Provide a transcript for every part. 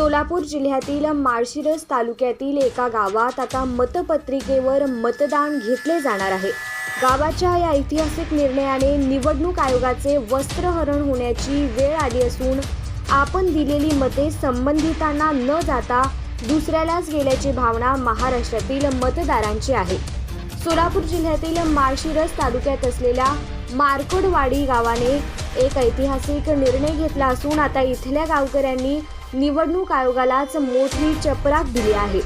सोलापूर जिल्ह्यातील माळशिरस तालुक्यातील एका गावात आता मतपत्रिकेवर मतदान घेतले जाणार आहे. गावाच्या या ऐतिहासिक निर्णयाने निवडणूक आयोगाचे वस्त्रहरण होण्याची वेळ आली असून आपण दिलेली मते संबंधितांना न जाता दुसऱ्यालाच गेल्याची भावना महाराष्ट्रातील मतदारांची आहे. सोलापूर जिल्ह्यातील माळशिरस तालुक्यात असलेल्या मारकोडवाडी गावाने एक ऐतिहासिक निर्णय घेतला असून आता इथल्या गावकऱ्यांनी निवडणूक आयोगालाच मोठी चपराक दिली आहे.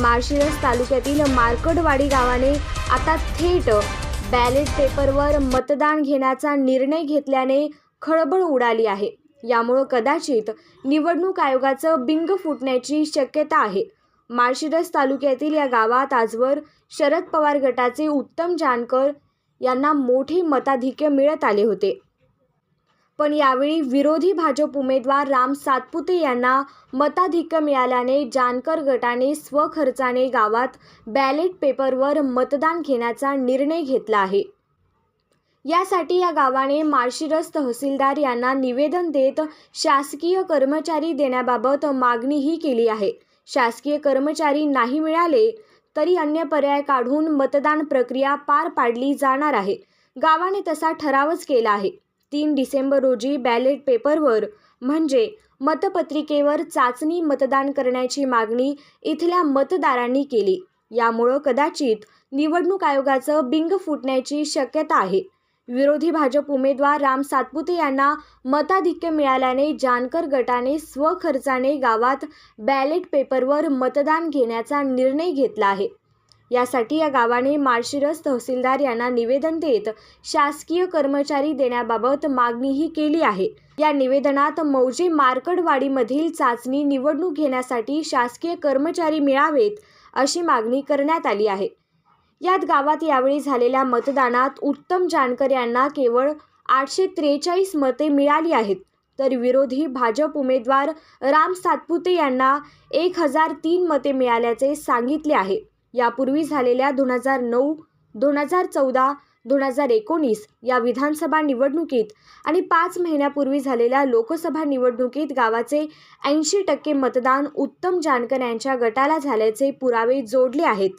माळशिरस तालुक्यातील मार्कडवाडी गावाने आता थेट बॅलेट पेपरवर मतदान घेण्याचा निर्णय घेतल्याने खळबळ उडाली आहे. यामुळं कदाचित निवडणूक आयोगाचं बिंग फुटण्याची शक्यता आहे. माळशिरस तालुक्यातील या गावात आजवर शरद पवार गटाचे उत्तम जानकर यांना मोठे मताधिक्य मिळत आले होते. पण यावेळी विरोधी भाजप उमेदवार राम सातपुते यांना मताधिक्य मिळाल्याने जानकर गटाने स्वखर्चाने गावात बॅलेट पेपरवर मतदान घेण्याचा निर्णय घेतला आहे. यासाठी या गावाने माळशिरस तहसीलदार यांना निवेदन देत शासकीय कर्मचारी देण्याबाबत मागणीही केली आहे. शासकीय कर्मचारी नाही मिळाले तरी अन्य पर्याय काढून मतदान प्रक्रिया पार पाडली जाणार आहे. गावाने तसा ठरावच केला आहे. तीन डिसेंबर रोजी बॅलेट पेपरवर म्हणजे मतपत्रिकेवर चाचणी मतदान करण्याची मागणी इथल्या मतदारांनी केली. यामुळं कदाचित निवडणूक आयोगाचं बिंग फुटण्याची शक्यता आहे. विरोधी भाजप उमेदवार राम सातपुते यांना मताधिक्य मिळाल्याने जानकर गटाने स्वखर्चाने गावात बॅलेट पेपरवर मतदान घेण्याचा निर्णय घेतला आहे. यासाठी या गावाने माळशिरस तहसीलदार यांना निवेदन देत शासकीय कर्मचारी देण्याबाबत मागणीही केली आहे. या निवेदनात मौजे मार्कडवाडीमधील चाचणी निवडणूक घेण्यासाठी शासकीय कर्मचारी मिळावेत अशी मागणी करण्यात आली आहे. यात गावात यावेळी झालेल्या मतदानात उत्तम जानकर यांना केवळ आठशे त्रेचाळीस मते मिळाली आहेत. तर विरोधी भाजप उमेदवार राम सातपुते यांना एक हजार तीन मते मिळाल्याचे सांगितले आहे. यापूर्वी झालेल्या दोन हजार नऊ दोन हजार चौदा दोन हजार एकोणीस या विधानसभा निवडणुकीत आणि पाच महिन्यापूर्वी झालेल्या लोकसभा निवडणुकीत गावाचे ऐंशी टक्के मतदान उत्तम जानकर यांच्या गटाला झाल्याचे पुरावे जोडले आहेत.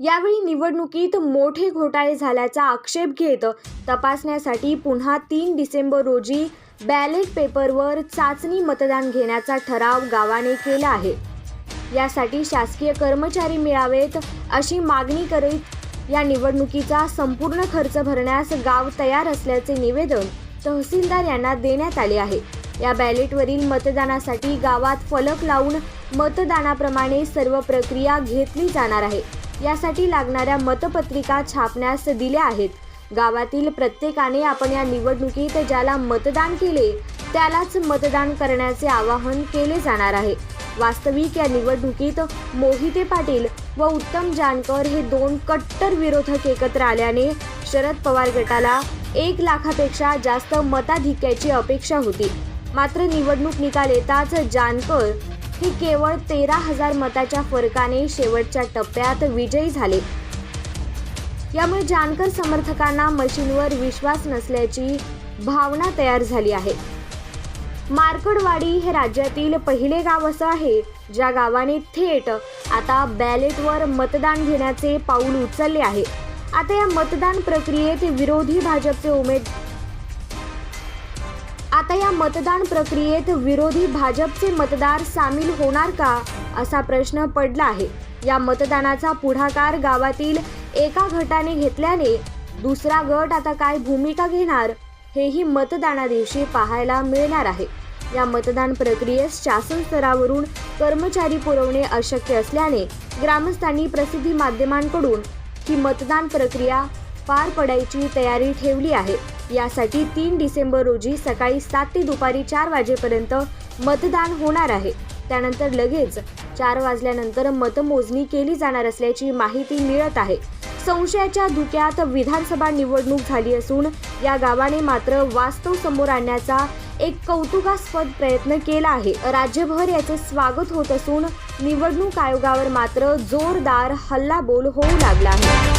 यावेळी निवडणुकीत मोठे घोटाळे झाल्याचा आक्षेप घेत तपासण्यासाठी पुन्हा तीन डिसेंबर रोजी बॅलेट पेपरवर चाचणी मतदान घेण्याचा ठराव गावाने केला आहे. यासाठी शासकीय कर्मचारी मिळावेत अशी मागणी करीत या निवडणुकीचा संपूर्ण खर्च भरण्यास गाव तयार असल्याचे निवेदन तहसीलदार यांना देण्यात आले आहे. या बॅलेटवरील मतदानासाठी गावात फलक लावून मतदानाप्रमाणे सर्व प्रक्रिया घेतली जाणार आहे. यासाठी लागणाऱ्या मतपत्रिका छापण्यास दिल्या आहेत. गावातील प्रत्येकाने आपण या निवडणुकीत ज्याला मतदान केले त्यालाच मतदान करण्याचे आवाहन केले जाणार आहे. वास्तविक या निवडणुकीत मोहिते पाटील व उत्तम जानकर हे दोन कट्टर विरोधक एकत्र आल्याने शरद पवार गटाला एक लाखापेक्षा जास्त मताधिक्याची अपेक्षा होती. मात्र निवडणूक निकाल येताच जानकर हे केवळ तेरा हजार मताच्या फरकाने शेवटच्या टप्प्यात विजयी झाले. यामुळे जानकर समर्थकांना मशीनवर विश्वास नसल्याची भावना तयार झाली आहे. मार्कडवाडी हे राज्यातील पहिले गाव असं आहे ज्या गावाने थेट आता बॅलेटवर मतदान घेण्याचे पाऊल उचलले आहे. आता या मतदान प्रक्रियेत विरोधी भाजपचे उमेद आता या मतदान प्रक्रियेत विरोधी भाजपचे मतदार सामील होणार का असा प्रश्न पडला आहे. या मतदानाचा पुढाकार गावातील एका गटाने घेतल्याने दुसरा गट आता काय भूमिका घेणार हेही मतदाना दिवशी पाहायला मिळणार आहे. या मतदान प्रक्रियेस शासन स्तरावरून कर्मचारी पुरवणे अशक्य असल्याने ग्रामस्थांनी प्रसिद्धी माध्यमांकडून ही मतदान प्रक्रिया पार पडायची तयारी ठेवली आहे. यासाठी तीन डिसेंबर रोजी सकाळी सात ते दुपारी चार वाजेपर्यंत मतदान होणार आहे. त्यानंतर लगेच चार वाजल्यानंतर मतमोजणी केली जाणार असल्याची माहिती मिळत आहे. संशयाच्या धुक्यात विधानसभा निवडणूक झाली असून या गावाने मात्र वास्तव समोर आणण्याचा एक कौतुकास्पद प्रयत्न केला आहे. राज्यभर याचे स्वागत होत असून निवडणूक आयोगावर मात्र जोरदार हल्लाबोल होऊ लागला आहे.